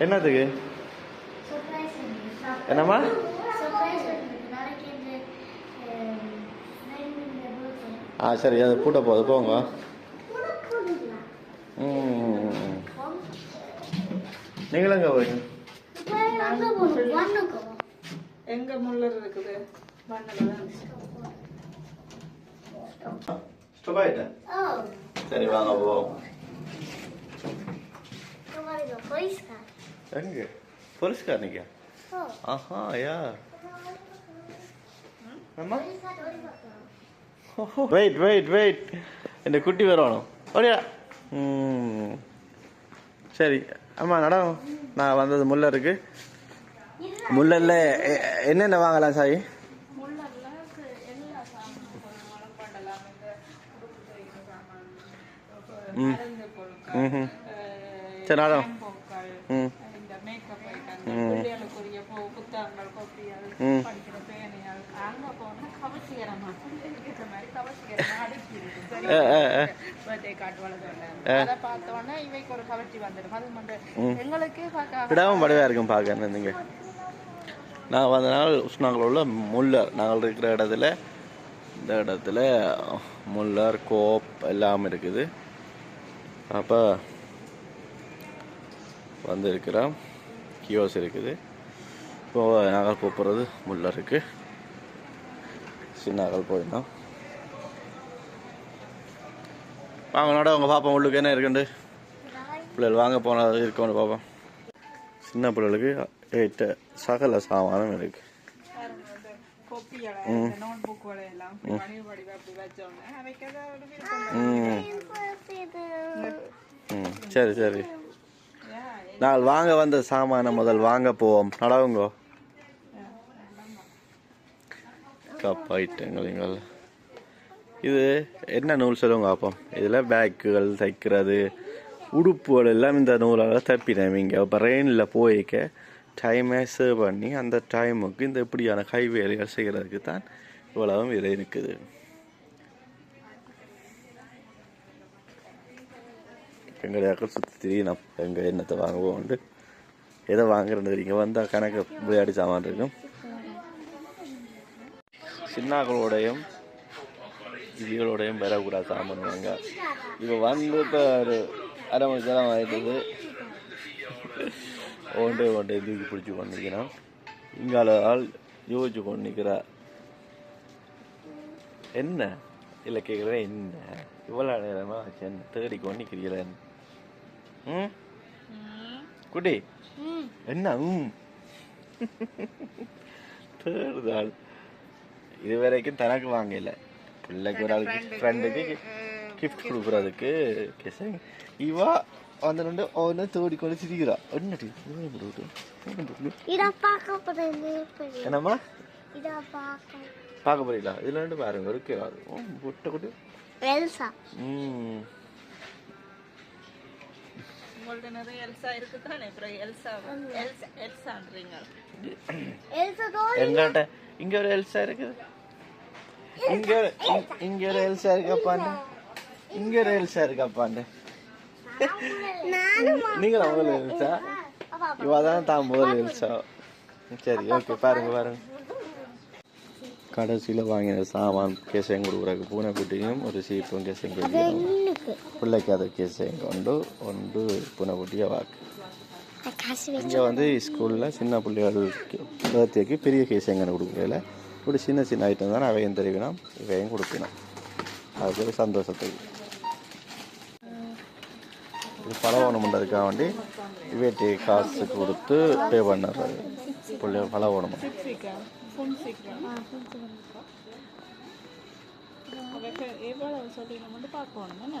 என்னத்துக்கு சர்ப்ரைஸ் என்னம்மா? ஆ சரி அது பூட்ட போகுது போங்க. நீங்களும் எங்கே போறீங்க ஒண்ணுக்கு எங்க முள்ளர் இருக்குது? ஸ்டாப் ஆகிட்டேன் ஓ. சரி வாங்க போவோம் நிற்க ஓ ஆஹா யா அம்மா போய்ஸ்கா வெயிட் வெயிட் வெயிட் இந்த குட்டி வரணும் ஓடியா ம் சரி அம்மா நடம் நான் வந்தது முல்லை இருக்கு முல்லில் என்னென்ன வாங்கலாம் சாய் ம். ம் சரி, நடம். ம் இந்த மேக்கப் ஐட்டங்கள் ம். பிள்ளைகளுக்குரிய பு- புத்தகங்கள் கோப்பிகள் ம். படிக்கிற பேனைகள் அங்க போனா கவசிகரமா பிள்ளைகளுக்கு மாதிரி கவசிகரமா அடுக்கி இருக்கு சரி ஆ, ஆ, ஆ. பர்த்டே கார்டு வளர்ந்து ஆ. அதை பார்த்தோன்னே இவைக்கு ஒரு கவர்ச்சி வந்துடும் அது மட்டும் ம். எங்களுக்கே பார்க்க விடாமல் படவே இருக்கும் பார்க்க நீங்கள் நான் வந்த நாள் உஷ்ணாங்கில் உள்ள முல்லர் நாங்கள் இருக்கிற இடத்துல இந்த இடத்துல முல்லர் கோப் எல்லாம் இருக்குது அப்போ வந்து இருக்கிறோம் கியோஸ் இருக்குது. இப்போ நாங்கள் கூப்பிட்றது முல்லருக்கு சின்னாக்கள் போயிருந்தோம். வாங்க நட உங்கள் பாப்போம் உள்ளுக்கு என்ன இருக்குண்டு? பிள்ளைகள் வாங்க போனால் இருக்கணும் பார்ப்போம் சின்ன பிள்ளைகளுக்கு ஏற்ற சகல சாமானம் இருக்கு. பாருங்க, இந்த கோப்பிகளை, இந்த நோட்புக்குகளை எல்லாம் இப்படி வடிவ வடிவ அப்படி வச்சோன்னே அவைக்கு ஏதாவது ஒரு விருப்பம். ம். ம். சரி சரி. நாங்கள் வாங்க வந்த சாமானை முதல் வாங்க போவோம். நடவுங்கோ? கப் இது என்ன நூல் சொல்லுங்க பார்ப்போம் இதில் பேக்குகள் தைக்கிறது உடுப்புகள் எல்லாம் இந்த நூலால் தப்பினேன் இங்கே. இப்போ ரெயினில் போயிக்க டைமை சேவ் பண்ணி அந்த டைமுக்கு இந்த இப்படியான கை வேலைகள் செய்கிறதுக்கு தான் இவ்வளவும் இது இருக்குது எங்களையாக்கள் சுற்றி திரியணும் எங்கள் என்னத்தை வாங்குவோம்ண்டு எதை வாங்குறது இங்கே வந்தால் கணக்கு விளையாடி சாமான் இருக்கும். சின்னாக்களோடையும் இதுகளோடையும் பெறக்கூடாது சாமான் வாங்க. இப்போ வந்து இப்போ ஒரு அரை மணி நேரம் ஆகிடுது ஒன்றே ஒன்றே தூக்கி பிடிச்சி கொண்டிருக்கிறோம் இங்கால ஆள் யோசிச்சு கொண்டு நிற்கிறா. என்ன? இல்லை கேட்குறேன் என்ன? இவ்வளோ நேரமாக என்ன தேடி கொண்டு நிற்கிறீங்களேன்னு ம்? குட்டி. ம். என்ன? ம். தேடுதாள். இது வரைக்கும் தனக்கு வாங்கல. பிள்ளைக்கு ஒரு ஆளுக்கு ஃப்ரெண்டுக்கு கிஃப்ட் கொடுக்குறதுக்கு கேசங்க இவா வந்து ரெண்டு ஒன்று தேடி கொண்டு சிரிக்கிறா. என்னடி? விட்டு, விட்டு. என்னம்மா? பார்க்க. போறீங்களா? இதுல ரெண்டு பாருங்க இருக்கு. அது குட்டி. எல்சா ம். உங்கள்ட்ட நிறைய எல்சா இருக்குதானே? அப்புறம் எல்சா எல்சா எல்சான்றீங்க எல்சா தோல் எங்கிட்ட இங்க ஒரு எல்சா இருக்குது. இங்க ஒரு இங்க- ஒரு எல்சா இருக்காப்பாண்டு இங்க ஒரு எல்சா இருக்காப்பாண்டு நானும் நீங்களா முதல்ல எல்சா இவ தான் தான் முதல்ல எல்சா சரி ஓகே பாருங்க பாருங்க. கடைசியில் வாங்கின சாமான் கேசையும் கொடுக்குறக்கு பூனைக்குட்டியும் ஒரு சீப்பும் கொடுக்கணும் இன்னுக்கு பிள்ளைக்கு அதை கேசையும் கொண்டு ஒன்று பூனைக்குட்டியை வாக்கு. இங்கே வந்து ஸ்கூலில் சின்ன பிள்ளைகளுக்கு பர்த்டேக்கு பெரிய கேசைங்கன்னு கொடுக்கல. இப்படி சின்ன சின்ன ஐட்டம் தானே அவையும் தெரிவினோம் இவையும் கொடுப்பினோம். அதுக்கு ஒரு சந்தோஷத்துக்கு. இது பண்ணுறதுக்காக வேண்டி இவைட்டு காசு கொடுத்து பே பண்ணுறது. பிள்ளை பழவணும் எவ்வளவு மட்டும் பார்க்கணும் என்ன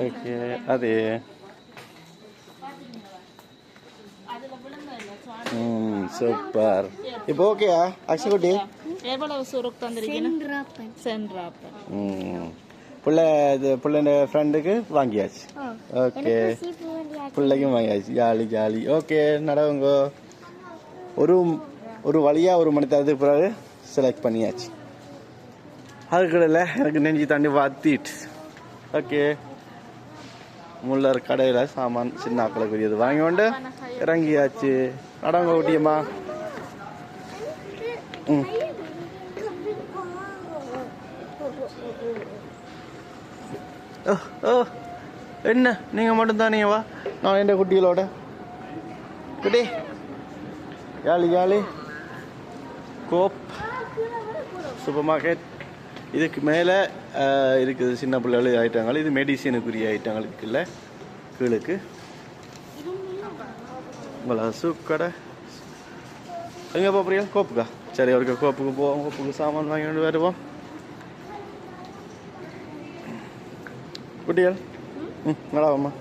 ஓகே அது ம் சூப்பர் இப்போ ஓகேயா அக்ஷகுட்டி எவ்வளவு சுருக்கு தந்திருக்கீங்க சென்றாப்பன் ம் பிள்ளை இது பிள்ளைங்க ஃப்ரெண்டுக்கு வாங்கியாச்சு ஓகே பிள்ளைக்கும் வாங்கியாச்சு ஜாலி ஜாலி ஓகே நடவுங்க ஒரு ஒரு வழியாக ஒரு மணி நேரத்துக்கு பிறகு செலக்ட் பண்ணியாச்சு அதுக்கடையில் எனக்கு நெஞ்சு தாண்டி வாத்திட்டு ஓகே. முள்ளர் கடையில் சாமான் சின்ன ஆக்களுக்குரியது வாங்கி கொண்டு இறங்கியாச்சு. நடங்க ஊட்டியம்மா. ம். ஓ ஓ. என்ன? நீங்கள் மட்டும்தானே வா. நான் என் குட்டிகளோட? குட்டி. Jolly jolly. கோப். Super market. இதுக்கு மேலே இருக்குது சின்ன பிள்ளைகள் ஐட்டங்கள் இது மெடிசினுக்குரிய ஐட்டங்கள் இருக்குல்ல கீழுக்கு. உங்களா கடை எங்கே போகிறீங்க கோப்புக்கா? சரி அவருக்கு கோப்புக்கு போவோம். கோப்புக்கு சாமான் வாங்கி கொண்டு வருவோம். குட்டிகள்? ம் நல்லாவாம்மா